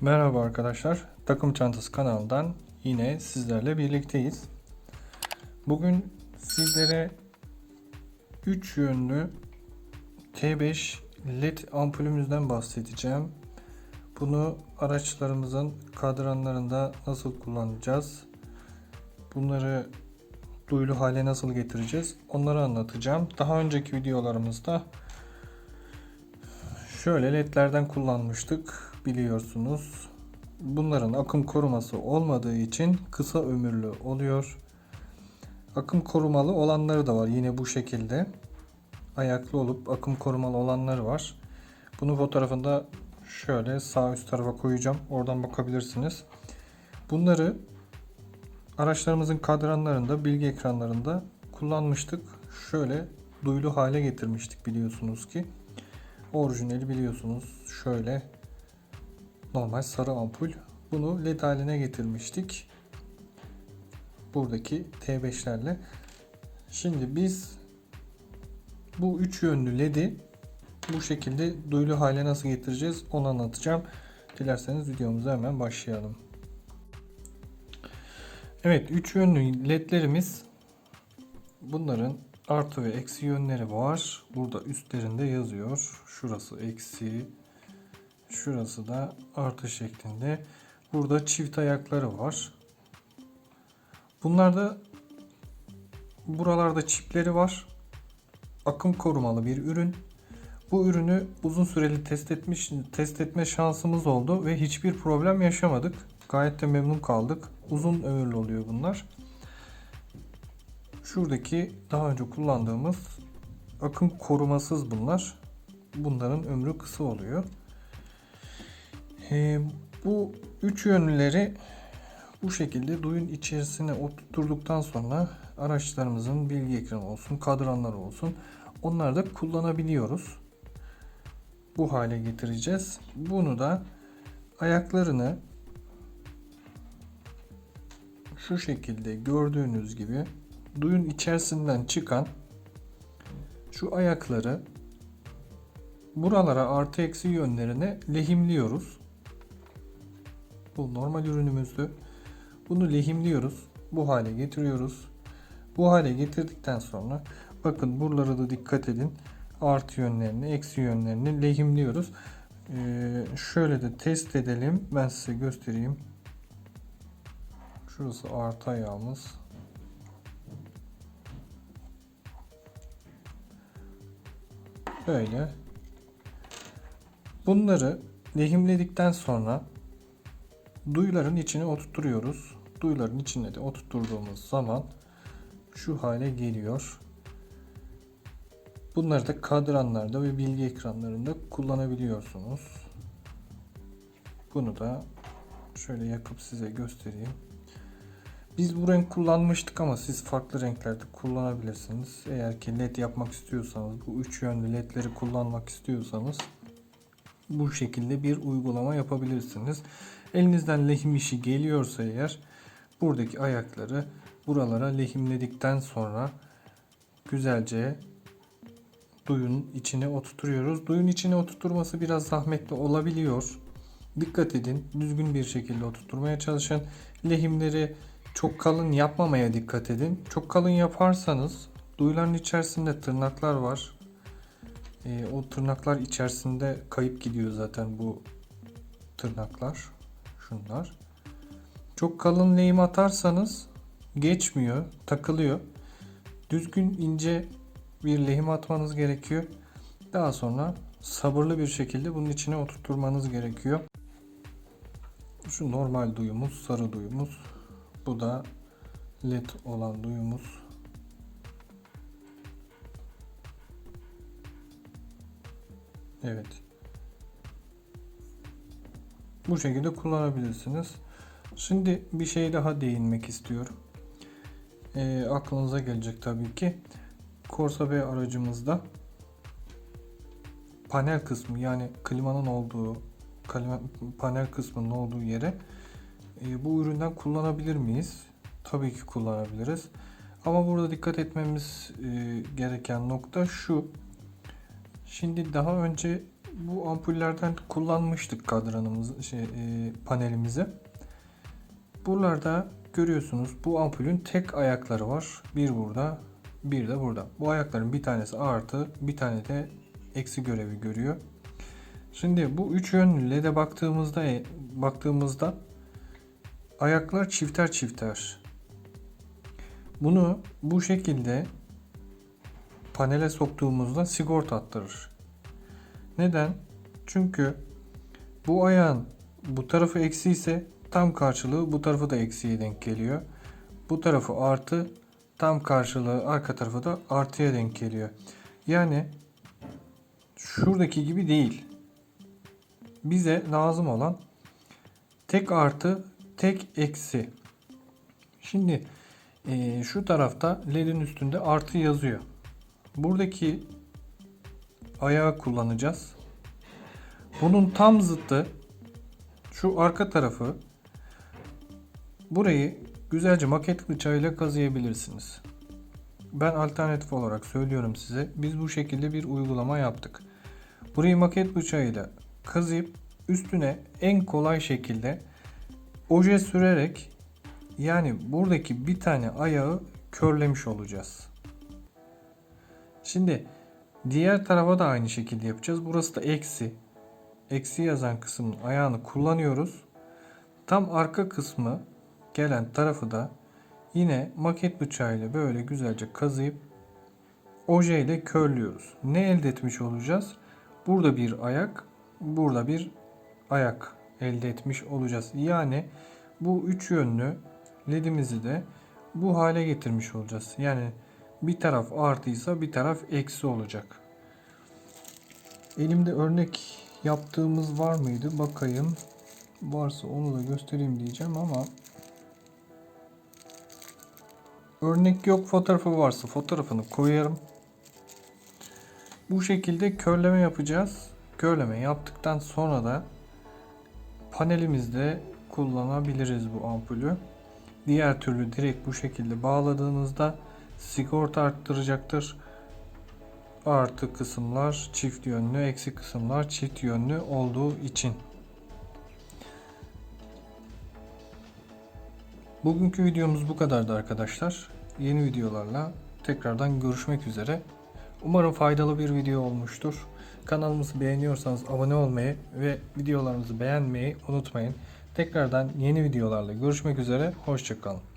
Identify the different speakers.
Speaker 1: Merhaba arkadaşlar. Takım Çantası kanalından yine sizlerle birlikteyiz. Bugün sizlere 3 yönlü T5 LED ampulümüzden bahsedeceğim. Bunu araçlarımızın kadranlarında nasıl kullanacağız? Bunları duyulu hale nasıl getireceğiz? Onları anlatacağım. Daha önceki videolarımızda Şöyle ledlerden kullanmıştık biliyorsunuz. Bunların akım koruması olmadığı için kısa ömürlü oluyor. Akım korumalı olanları da var yine bu şekilde. Ayaklı olup akım korumalı olanları var. Bunun fotoğrafında şöyle sağ üst tarafa koyacağım. Oradan bakabilirsiniz. Bunları araçlarımızın kadranlarında, bilgi ekranlarında kullanmıştık. Şöyle duyulu hale getirmiştik biliyorsunuz ki. Orijinali biliyorsunuz şöyle normal sarı ampul. Bunu led haline getirmiştik. Buradaki T5'lerle. Şimdi biz bu üç yönlü ledi bu şekilde duyulu hale nasıl getireceğiz onu anlatacağım. Dilerseniz videomuza hemen başlayalım. Evet üç yönlü ledlerimiz bunların artı ve eksi yönleri var. Burada üstlerinde yazıyor. Şurası eksi, şurası da artı şeklinde. Burada çift ayakları var. Bunlarda buralarda çipleri var. Akım korumalı bir ürün. Bu ürünü uzun süreli test etmiş test etme şansımız oldu ve hiçbir problem yaşamadık. Gayet de memnun kaldık. Uzun ömürlü oluyor bunlar. Şuradaki daha önce kullandığımız akım korumasız bunlar. Bunların ömrü kısa oluyor. Ee, bu üç yönlüleri bu şekilde duyun içerisine oturturduktan sonra araçlarımızın bilgi ekranı olsun, kadranları olsun onları da kullanabiliyoruz. Bu hale getireceğiz. Bunu da ayaklarını şu şekilde gördüğünüz gibi duyun içerisinden çıkan şu ayakları buralara artı eksi yönlerine lehimliyoruz. Bu normal ürünümüzdü. Bunu lehimliyoruz. Bu hale getiriyoruz. Bu hale getirdikten sonra bakın buralara da dikkat edin. Artı yönlerini, eksi yönlerini lehimliyoruz. Ee, şöyle de test edelim. Ben size göstereyim. Şurası artı ayağımız. Böyle. Bunları lehimledikten sonra duyuların içine oturtuyoruz. Duyuların içine de oturtturduğumuz zaman şu hale geliyor. Bunları da kadranlarda ve bilgi ekranlarında kullanabiliyorsunuz. Bunu da şöyle yakıp size göstereyim. Biz bu renk kullanmıştık ama siz farklı renklerde kullanabilirsiniz. Eğer ki led yapmak istiyorsanız, bu üç yönlü ledleri kullanmak istiyorsanız bu şekilde bir uygulama yapabilirsiniz. Elinizden lehim işi geliyorsa eğer buradaki ayakları buralara lehimledikten sonra güzelce duyun içine oturtuyoruz. Duyun içine oturtturması biraz zahmetli olabiliyor. Dikkat edin. Düzgün bir şekilde oturtmaya çalışın. Lehimleri çok kalın yapmamaya dikkat edin. Çok kalın yaparsanız duyuların içerisinde tırnaklar var. E, o tırnaklar içerisinde kayıp gidiyor zaten bu tırnaklar. Şunlar. Çok kalın lehim atarsanız geçmiyor, takılıyor. Düzgün ince bir lehim atmanız gerekiyor. Daha sonra sabırlı bir şekilde bunun içine oturtturmanız gerekiyor. Şu normal duyumuz, sarı duyumuz. Bu da led olan duyumuz. Evet. Bu şekilde kullanabilirsiniz. Şimdi bir şey daha değinmek istiyorum. E, aklınıza gelecek tabii ki. Corsa B aracımızda panel kısmı yani klimanın olduğu klima, panel kısmının olduğu yere e, bu üründen kullanabilir miyiz? Tabii ki kullanabiliriz. Ama burada dikkat etmemiz e, gereken nokta şu. Şimdi daha önce bu ampullerden kullanmıştık kadranımızı, şey, e, panelimizi. Buralarda görüyorsunuz bu ampulün tek ayakları var. Bir burada, bir de burada. Bu ayakların bir tanesi artı, bir tane de eksi görevi görüyor. Şimdi bu üç yönlü LED'e baktığımızda baktığımızda ayaklar çifter çifter. Bunu bu şekilde panele soktuğumuzda sigorta attırır. Neden? Çünkü bu ayağın bu tarafı eksi ise tam karşılığı bu tarafı da eksiye denk geliyor. Bu tarafı artı tam karşılığı arka tarafı da artıya denk geliyor. Yani şuradaki gibi değil. Bize lazım olan tek artı tek eksi. Şimdi eee, şu tarafta ledin üstünde artı yazıyor. Buradaki ayağı kullanacağız. Bunun tam zıttı şu arka tarafı burayı güzelce maket bıçağıyla kazıyabilirsiniz. Ben alternatif olarak söylüyorum size. Biz bu şekilde bir uygulama yaptık. Burayı maket bıçağıyla kazıyıp üstüne en kolay şekilde oje sürerek yani buradaki bir tane ayağı körlemiş olacağız. Şimdi diğer tarafa da aynı şekilde yapacağız. Burası da eksi. Eksi yazan kısmın ayağını kullanıyoruz. Tam arka kısmı gelen tarafı da yine maket bıçağıyla böyle güzelce kazıyıp oje ile körlüyoruz. Ne elde etmiş olacağız? Burada bir ayak, burada bir ayak elde etmiş olacağız. Yani bu üç yönlü ledimizi de bu hale getirmiş olacağız. Yani bir taraf artıysa bir taraf eksi olacak. Elimde örnek yaptığımız var mıydı? Bakayım. Varsa onu da göstereyim diyeceğim ama örnek yok fotoğrafı varsa fotoğrafını koyarım. Bu şekilde körleme yapacağız. Körleme yaptıktan sonra da panelimizde kullanabiliriz bu ampulü. Diğer türlü direkt bu şekilde bağladığınızda sigorta arttıracaktır. Artı kısımlar çift yönlü, eksi kısımlar çift yönlü olduğu için. Bugünkü videomuz bu kadardı arkadaşlar. Yeni videolarla tekrardan görüşmek üzere. Umarım faydalı bir video olmuştur. Kanalımızı beğeniyorsanız abone olmayı ve videolarımızı beğenmeyi unutmayın. Tekrardan yeni videolarla görüşmek üzere. Hoşçakalın.